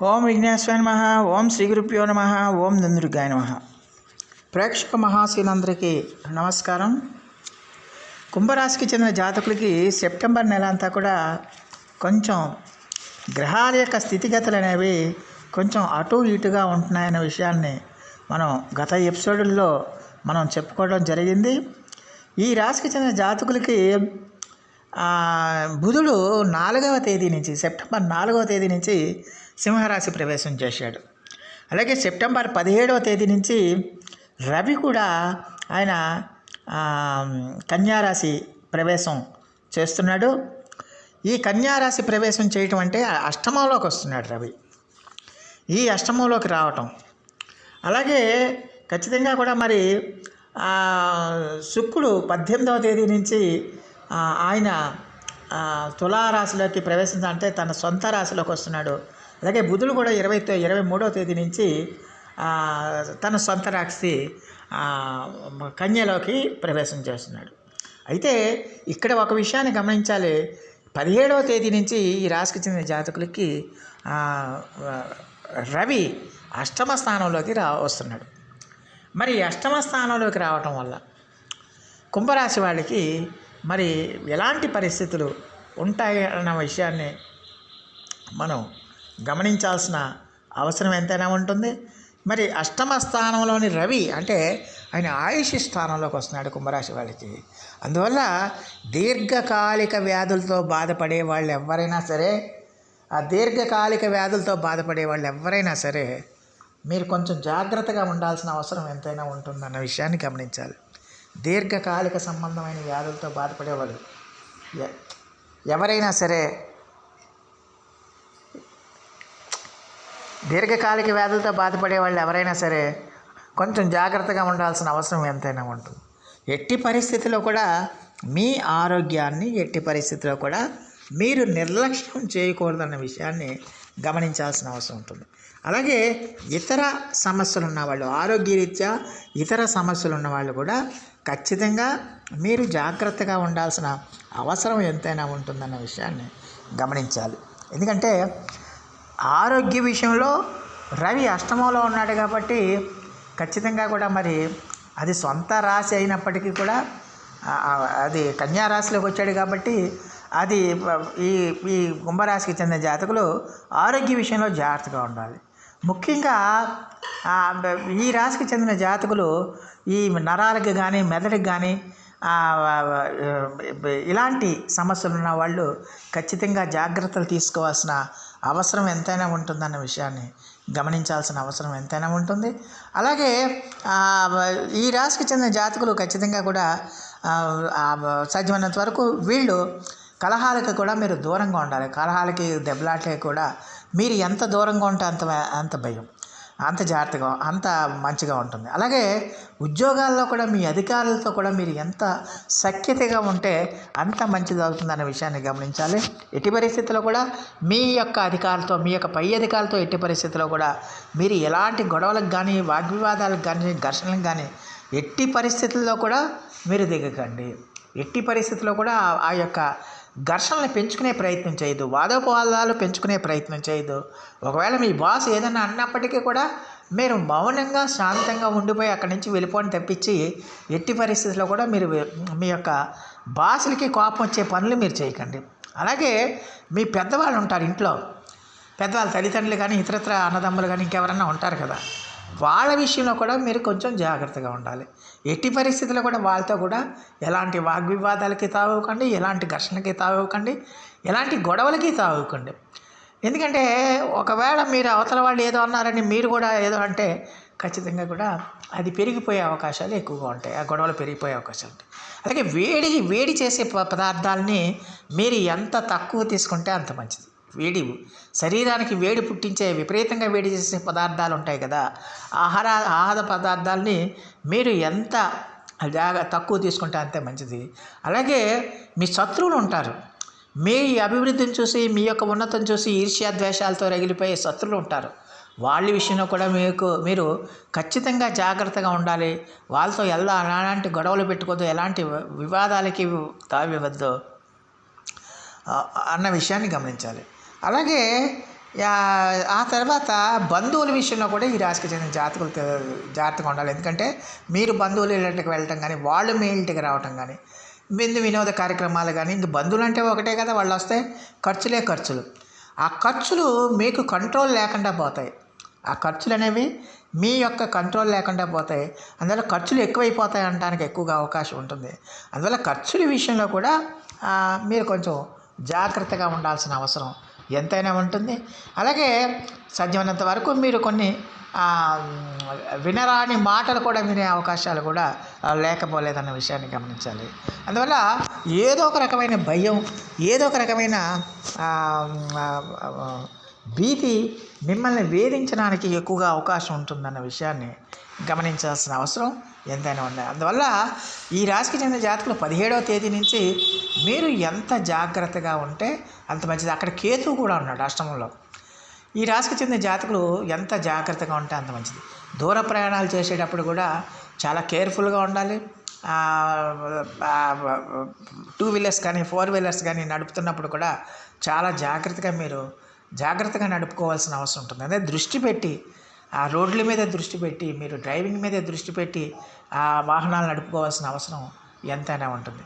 ఓం విఘ్నేశ్వర నమ ఓం శ్రీ గురుభ్యో నమ ఓం నందుర్గాయ నమ. ప్రేక్షక మహాశీలందరికీ నమస్కారం. కుంభరాశికి చెందిన జాతకులకి సెప్టెంబర్ నెల అంతా కూడా కొంచెం గ్రహాల యొక్క స్థితిగతులు అనేవి కొంచెం అటు ఇటుగా ఉంటున్నాయనే విషయాన్ని మనం గత ఎపిసోడ్లో మనం చెప్పుకోవడం జరిగింది. ఈ రాశికి చెందిన జాతకులకి బుధుడు నాలుగవ తేదీ నుంచి సెప్టెంబర్ నాలుగవ తేదీ నుంచి సింహరాశి ప్రవేశం చేశాడు. అలాగే సెప్టెంబర్ పదిహేడవ తేదీ నుంచి రవి కూడా ఆయన కన్యారాశి ప్రవేశం చేస్తున్నాడు. ఈ కన్యారాశి ప్రవేశం చేయటం అంటే అష్టమంలోకి వస్తున్నాడు రవి. ఈ అష్టమంలోకి రావటం. అలాగే ఖచ్చితంగా కూడా మరి శుక్రుడు పద్దెనిమిదవ తేదీ నుంచి ఆయన తులారాశిలోకి ప్రవేశించాలంటే తన సొంత రాశిలోకి వస్తున్నాడు. అలాగే బుధుడు కూడా ఇరవై ఇరవై మూడవ తేదీ నుంచి తన సొంత రాశి కన్యలోకి ప్రవేశం చేస్తున్నాడు. అయితే ఇక్కడ ఒక విషయాన్ని గమనించాలి. పదిహేడవ తేదీ నుంచి ఈ రాశికి చెందిన జాతకులకి రవి అష్టమ స్థానంలోకి రా వస్తున్నాడు. మరి అష్టమ స్థానంలోకి రావటం వల్ల కుంభరాశి వాళ్ళకి మరి ఎలాంటి పరిస్థితులు ఉంటాయి అన్న విషయాన్ని మనం గమనించాల్సిన అవసరం ఎంతైనా ఉంటుంది. మరి అష్టమ స్థానంలోని రవి అంటే ఆయన ఆయుష్ స్థానంలోకి వస్తున్నాడు కుంభరాశి వాళ్ళకి. అందువల్ల దీర్ఘకాలిక వ్యాధులతో బాధపడే వాళ్ళు ఎవరైనా సరే ఆ దీర్ఘకాలిక వ్యాధులతో బాధపడే వాళ్ళు ఎవరైనా సరే మీరు కొంచెం జాగ్రత్తగా ఉండాల్సిన అవసరం ఎంతైనా ఉంటుందన్న విషయాన్ని గమనించాలి. దీర్ఘకాలిక సంబంధమైన వ్యాధులతో బాధపడేవాళ్ళు. ఎ- ఎవరైనా సరే దీర్ఘకాలిక వ్యాధులతో బాధపడే వాళ్ళు ఎవరైనా సరే కొంచెం జాగ్రత్తగా ఉండాల్సిన అవసరం ఎంతైనా ఉంటుంది. ఎట్టి పరిస్థితిలో కూడా మీ ఆరోగ్యాన్ని ఎట్టి పరిస్థితిలో కూడా మీరు నిర్లక్ష్యం చేయకూడదన్న విషయాన్ని గమనించాల్సిన అవసరం ఉంటుంది. అలాగే ఇతర సమస్యలు ఉన్నవాళ్ళు ఆరోగ్యరీత్యా ఇతర సమస్యలు ఉన్నవాళ్ళు కూడా ఖచ్చితంగా మీరు జాగ్రత్తగా ఉండాల్సిన అవసరం ఎంతైనా ఉంటుందన్న విషయాన్ని గమనించాలి. ఎందుకంటే ఆరోగ్య విషయంలో రవి అష్టమంలో ఉన్నాడు కాబట్టి ఖచ్చితంగా కూడా మరి అది సొంత రాశి అయినప్పటికీ కూడా అది కన్యా రాశిలోకి వచ్చాడు కాబట్టి అది ఈ ఈ కుంభరాశికి చెందిన జాతకులు ఆరోగ్య విషయంలో జాగ్రత్తగా ఉండాలి. ముఖ్యంగా ఈ రాశికి చెందిన జాతకులు ఈ నరాలకు కానీ మెదడుకి కానీ ఇలాంటి సమస్యలు ఉన్న వాళ్ళు ఖచ్చితంగా జాగ్రత్తలు తీసుకోవాల్సిన అవసరం ఎంతైనా ఉంటుందన్న విషయాన్ని గమనించాల్సిన అవసరం ఎంతైనా ఉంటుంది. అలాగే ఈ రాశికి చెందిన జాతకులు ఖచ్చితంగా కూడా సాధ్యమైనంత వరకు వీళ్ళు కలహాలకు కూడా మీరు దూరంగా ఉండాలి. కలహాలకి దెబ్బలాట్లకి కూడా మీరు ఎంత దూరంగా ఉంటే అంత అంత భయం. అంత జాగ్రత్తగా అంత మంచిగా ఉంటుంది. అలాగే ఉద్యోగాల్లో కూడా మీ అధికారులతో కూడా మీరు ఎంత సఖ్యతగా ఉంటే అంత మంచిది అవుతుందన్న విషయాన్ని గమనించాలి. ఎట్టి పరిస్థితుల్లో కూడా మీ యొక్క అధికారులతో మీ యొక్క పై అధికారులతో ఎట్టి పరిస్థితుల్లో కూడా మీరు ఎలాంటి గొడవలకు కానీ వాగ్వివాదాలకు కానీ ఘర్షణలకు కానీ ఎట్టి పరిస్థితుల్లో కూడా మీరు దిగకండి. ఎట్టి పరిస్థితుల్లో కూడా ఆ యొక్క ఘర్షణలు పెంచుకునే ప్రయత్నం చేయదు వాదోపవాదాలు పెంచుకునే ప్రయత్నం చేయదు. ఒకవేళ మీ బాస్ ఏదైనా అన్నప్పటికీ కూడా మీరు మౌనంగా శాంతంగా ఉండిపోయి అక్కడి నుంచి వెళ్ళిపోని తప్పించి ఎట్టి పరిస్థితుల్లో కూడా మీరు మీ యొక్క బాసులకి కోపం వచ్చే పనులు మీరు చేయకండి. అలాగే మీ పెద్దవాళ్ళు ఉంటారు ఇంట్లో. పెద్దవాళ్ళు తల్లిదండ్రులు కానీ ఇతరత్ర అన్నదమ్ములు కానీ ఇంకెవరన్నా ఉంటారు కదా. వాళ్ళ విషయంలో కూడా మీరు కొంచెం జాగ్రత్తగా ఉండాలి. ఎట్టి పరిస్థితుల్లో కూడా వాళ్ళతో కూడా ఎలాంటి వాగ్వివాదాలకి తావివ్వకండి ఎలాంటి ఘర్షణకి తావివ్వకండి ఎలాంటి గొడవలకి తావివ్వకండి ఎందుకంటే ఒకవేళ మీరు అవతల వాళ్ళు ఏదో అన్నారని మీరు కూడా ఏదో అంటే ఖచ్చితంగా కూడా అది పెరిగిపోయే అవకాశాలు ఎక్కువగా ఉంటాయి. ఆ గొడవలు పెరిగిపోయే అవకాశాలు ఉంటాయి. అలాగే వేడి వేడి చేసే ప- పదార్థాలని మీరు ఎంత తక్కువ తీసుకుంటే అంత మంచిది. వేడి శరీరానికి వేడి పుట్టించే విపరీతంగా వేడి చేసే పదార్థాలు ఉంటాయి కదా ఆహార ఆహార పదార్థాలని మీరు ఎంత జాగా తక్కువ తీసుకుంటే అంతే మంచిది. అలాగే మీ శత్రువులు ఉంటారు. మీ అభివృద్ధిని చూసి మీ యొక్క ఉన్నతం చూసి ఈర్ష్యా ద్వేషాలతో రగిలిపోయే శత్రువులు ఉంటారు. వాళ్ళ విషయంలో కూడా మీకు మీరు ఖచ్చితంగా జాగ్రత్తగా ఉండాలి. వాళ్ళతో ఎలా ఎలాంటి గొడవలు పెట్టుకోవద్దు ఎలాంటి వివాదాలకి తావివ్వద్దు అన్న విషయాన్ని గమనించాలి. అలాగే ఆ తర్వాత బంధువుల విషయంలో కూడా ఈ రాశికి చెందిన జాతకులు జాగ్రత్తగా ఉండాలి. ఎందుకంటే మీరు బంధువులు ఇళ్ళకి వెళ్ళటం కానీ వాళ్ళు మీ ఇంటికి రావటం కానీ విందు వినోద కార్యక్రమాలు కానీ ఇంక బంధువులు అంటే ఒకటే కదా వాళ్ళు వస్తే ఖర్చులే ఖర్చులు. ఆ ఖర్చులు మీకు కంట్రోల్ లేకుండా పోతాయి. ఆ ఖర్చులు అనేవి మీ యొక్క కంట్రోల్ లేకుండా పోతాయి. అందువల్ల ఖర్చులు ఎక్కువైపోతాయి అనడానికి ఎక్కువగా అవకాశం ఉంటుంది. అందువల్ల ఖర్చుల విషయంలో కూడా మీరు కొంచెం జాగ్రత్తగా ఉండాల్సిన అవసరం. ఎంతైనా ఉంటుంది. అలాగే సాధ్యమైనంత వరకు మీరు కొన్ని వినరాని మాటలు కూడా వినే అవకాశాలు కూడా లేకపోలేదన్న విషయాన్ని గమనించాలి. అందువల్ల ఏదో ఒక రకమైన భయం ఏదో ఒక రకమైన భీతి మిమ్మల్ని వేధించడానికి ఎక్కువగా అవకాశం ఉంటుందన్న విషయాన్ని గమనించాల్సిన అవసరం ఎంతైనా ఉంది. అందువల్ల ఈ రాశికి చెందిన జాతకులు పదిహేడవ తేదీ నుంచి మీరు ఎంత జాగ్రత్తగా ఉంటే అంత మంచిది. అక్కడ కేతు కూడా ఉన్నాడు అష్టమంలో. ఈ రాశికి చెందిన జాతకులు ఎంత జాగ్రత్తగా ఉంటే అంత మంచిది. దూర ప్రయాణాలు చేసేటప్పుడు కూడా చాలా కేర్ఫుల్గా ఉండాలి. టూ వీలర్స్ కానీ ఫోర్ వీలర్స్ కానీ నడుపుతున్నప్పుడు కూడా చాలా జాగ్రత్తగా మీరు జాగ్రత్తగా నడుపుకోవాల్సిన అవసరం ఉంటుంది. అదే దృష్టి పెట్టి ఆ రోడ్ల మీద దృష్టి పెట్టి మీరు డ్రైవింగ్ మీద దృష్టి పెట్టి ఆ వాహనాలు నడుపుకోవాల్సిన అవసరం ఎంతైనా ఉంటుంది.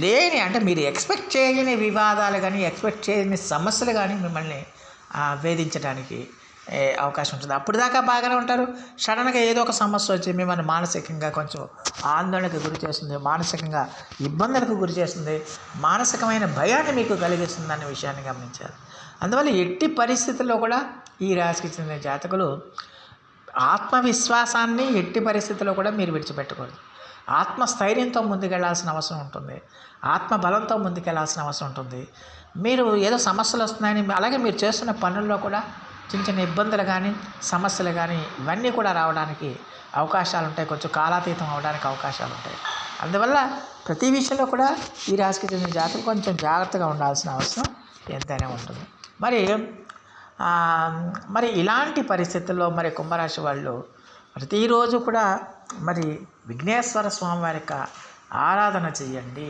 లేని అంటే మీరు ఎక్స్పెక్ట్ చేయని వివాదాలు కానీ ఎక్స్పెక్ట్ చేయని సమస్యలు కానీ మిమ్మల్ని వేధించడానికి అవకాశం ఉంటుంది. అప్పుడు దాకా బాగానే ఉంటారు. సడన్గా ఏదో ఒక సమస్య వచ్చి మిమ్మల్ని మానసికంగా కొంచెం ఆందోళనకు గురి చేస్తుంది మానసికంగా ఇబ్బందులకు గురి చేస్తుంది మానసికమైన భయాన్ని మీకు కలిగిస్తుంది అనే విషయాన్ని గమనించాలి. అందువల్ల ఎట్టి పరిస్థితుల్లో కూడా ఈ రాశికి చెందిన జాతకులు ఆత్మవిశ్వాసాన్ని ఎట్టి పరిస్థితుల్లో కూడా మీరు విడిచిపెట్టకూడదు. ఆత్మస్థైర్యంతో ముందుకెళ్ళాల్సిన అవసరం ఉంటుంది. ఆత్మ బలంతో ముందుకెళ్ళాల్సిన అవసరం ఉంటుంది. మీరు ఏదో సమస్యలు వస్తున్నాయని అలాగే మీరు చేస్తున్న పనుల్లో కూడా చిన్న చిన్న ఇబ్బందులు కానీ సమస్యలు కానీ ఇవన్నీ కూడా రావడానికి అవకాశాలు ఉంటాయి కొంచెం కాలాతీతం అవడానికి అవకాశాలు ఉంటాయి అందువల్ల ప్రతి విషయంలో కూడా ఈ రాశికి చెందిన జాతకులు కొంచెం జాగ్రత్తగా ఉండాల్సిన అవసరం ఎంతైనా ఉంటుంది. మరి మరి ఇలాంటి పరిస్థితుల్లో మరి కుంభరాశి వాళ్ళు ప్రతిరోజు కూడా మరి విఘ్నేశ్వర స్వామి వారి యొక్క ఆరాధన చేయండి.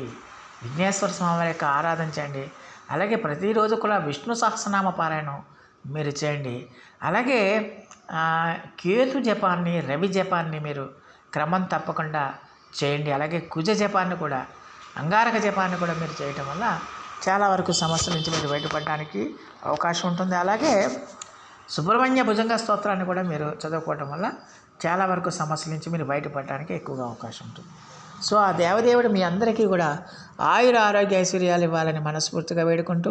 విఘ్నేశ్వర స్వామి వారి యొక్క ఆరాధన చేయండి. అలాగే ప్రతిరోజు కూడా విష్ణు సహస్రనామ పారాయణం మీరు చేయండి. అలాగే కేతు జపాన్ని రవి జపాన్ని మీరు క్రమం తప్పకుండా చేయండి. అలాగే కుజ జపాన్ని కూడా అంగారక జపాన్ని కూడా మీరు చేయటం వల్ల చాలా వరకు సమస్యల నుంచి మీరు బయటపడడానికి అవకాశం ఉంటుంది. అలాగే సుబ్రహ్మణ్య భుజంగ స్తోత్రాన్ని కూడా మీరు చదువుకోవటం వల్ల చాలా వరకు సమస్యల నుంచి మీరు బయటపడడానికి ఎక్కువగా అవకాశం ఉంటుంది. సో ఆ దేవదేవుడు మీ అందరికీ కూడా ఆయుర ఆరోగ్య ఐశ్వర్యాలు ఇవ్వాలని మనస్ఫూర్తిగా వేడుకుంటూ